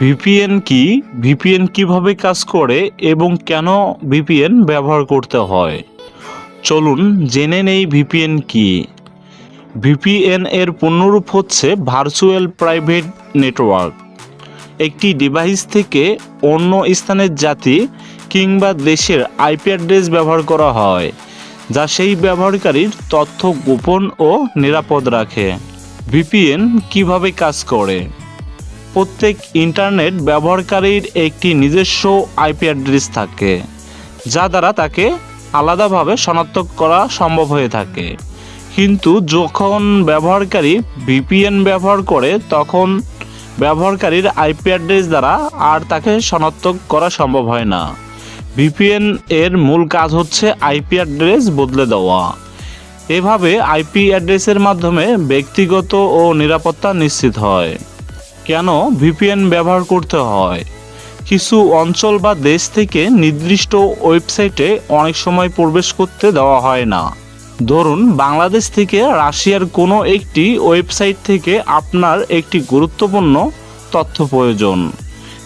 VPN কি? VPN কীভাবে কাজ করে এবং কেন ভিপিএন ব্যবহার করতে হয়? চলুন জেনে নেই ভিপিএন কি। ভিপিএন এর পূর্ণরূপ হচ্ছে ভার্চুয়াল প্রাইভেট নেটওয়ার্ক একটি ডিভাইস থেকে অন্য স্থানের জাতি কিংবা দেশের আইপি অ্যাড্রেস ব্যবহার করা হয়, যা সেই ব্যবহারকারীর তথ্য গোপন ও নিরাপদ রাখে। ভিপিএন কীভাবে কাজ করে? প্রত্যেক ইন্টারনেট ব্যবহারকারীর একটি নিজস্ব আইপি অ্যাড্রেস থাকে, যা দ্বারা তাকে আলাদাভাবে শনাক্ত করা সম্ভব হয়ে থাকে। কিন্তু যখন ব্যবহারকারী ভিপিএন ব্যবহার করে, তখন ব্যবহারকারীর আইপি অ্যাড্রেস দ্বারা আর তাকে শনাক্ত করা সম্ভব হয় না। ভিপিএন এর মূল কাজ হচ্ছে আইপি অ্যাড্রেস বদলে দেওয়া। এভাবে আইপি অ্যাড্রেসের মাধ্যমে ব্যক্তিগত ও নিরাপত্তা নিশ্চিত হয়। কেন ভিপিএন ব্যবহার করতে হয়? কিছু অঞ্চল বা দেশ থেকে নির্দিষ্ট ওয়েবসাইটে অনেক সময় প্রবেশ করতে দেওয়া হয় না। ধরুন, বাংলাদেশ থেকে রাশিয়ার কোনো একটি ওয়েবসাইট থেকে আপনার একটি গুরুত্বপূর্ণ তথ্য প্রয়োজন।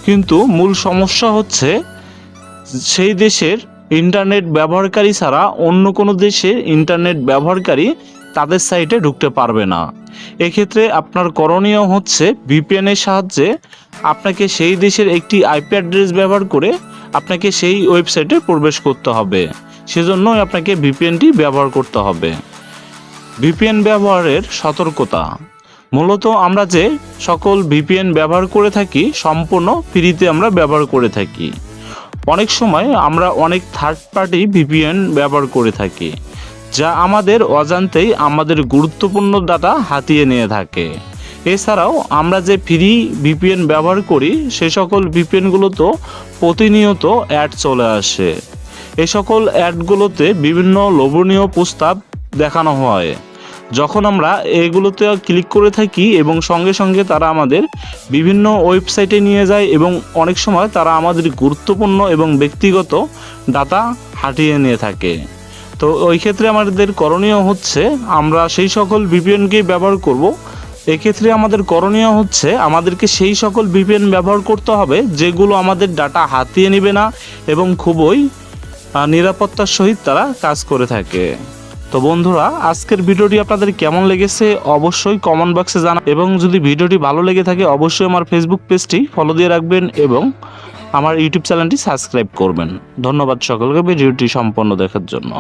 কিন্তু মূল সমস্যা হচ্ছে, সেই দেশের ইন্টারনেট ব্যবহারকারী ছাড়া অন্য কোনো দেশের ইন্টারনেট ব্যবহারকারী তাদের সাইটে ঢুকতে পারবে না। এক্ষেত্রে আপনার করণীয় হচ্ছে ভিপিএনের সাহায্যে আপনাকে সেই দেশের একটি আইপি অ্যাড্রেস ব্যবহার করে আপনাকে সেই ওয়েবসাইটে প্রবেশ করতে হবে। সেজন্যই আপনাকে ভিপিএনটি ব্যবহার করতে হবে। ভিপিএন ব্যবহারের সতর্কতা। মূলত আমরা যে সকল ভিপিএন ব্যবহার করে থাকি, সম্পূর্ণ ফ্রিতে আমরা ব্যবহার করে থাকি। অনেক সময় আমরা অনেক থার্ড পার্টি ভিপিএন ব্যবহার করে থাকি। যা আমাদের অজান্তেই আমাদের গুরুত্বপূর্ণ ডাটা হাতিয়ে নিয়ে থাকে। এছাড়াও আমরা যে ফ্রি ভিপিএন ব্যবহার করি, সে সকল ভিপিএনগুলো তো প্রতিনিয়ত অ্যাড চলে আসে। এ সকল অ্যাডগুলোতে বিভিন্ন লোভনীয় প্রস্তাব দেখানো হয়। যখন আমরা এগুলোতে ক্লিক করে থাকি এবং সঙ্গে সঙ্গে তারা আমাদের বিভিন্ন ওয়েবসাইটে নিয়ে যায় এবং অনেক সময় তারা আমাদের গুরুত্বপূর্ণ এবং ব্যক্তিগত ডাটা হাটিয়ে নিয়ে থাকে। তো ওই ক্ষেত্রে আমাদের করণীয় হচ্ছে, আমরা সেই সকল ভিপিএনকেই ব্যবহার করব। এক্ষেত্রে আমাদের করণীয় হচ্ছে, আমাদেরকে সেই সকল ভিপিএন ব্যবহার করতে হবে, যেগুলো আমাদের ডাটা হাতিয়ে নেবে না এবং খুবই নিরাপত্তার সহিত তারা কাজ করে থাকে। তো বন্ধুরা, আজকের ভিডিওটি আপনাদের কেমন লেগেছে অবশ্যই কমেন্ট বক্সে জানা এবং যদি ভিডিওটি ভালো লেগে থাকে, অবশ্যই আমার ফেসবুক পেজটি ফলো দিয়ে রাখবেন এবং আমার ইউটিউব চ্যানেলটি সাবস্ক্রাইব করবেন। ধন্যবাদ সকলকে ভিডিওটি সম্পন্ন দেখার জন্য।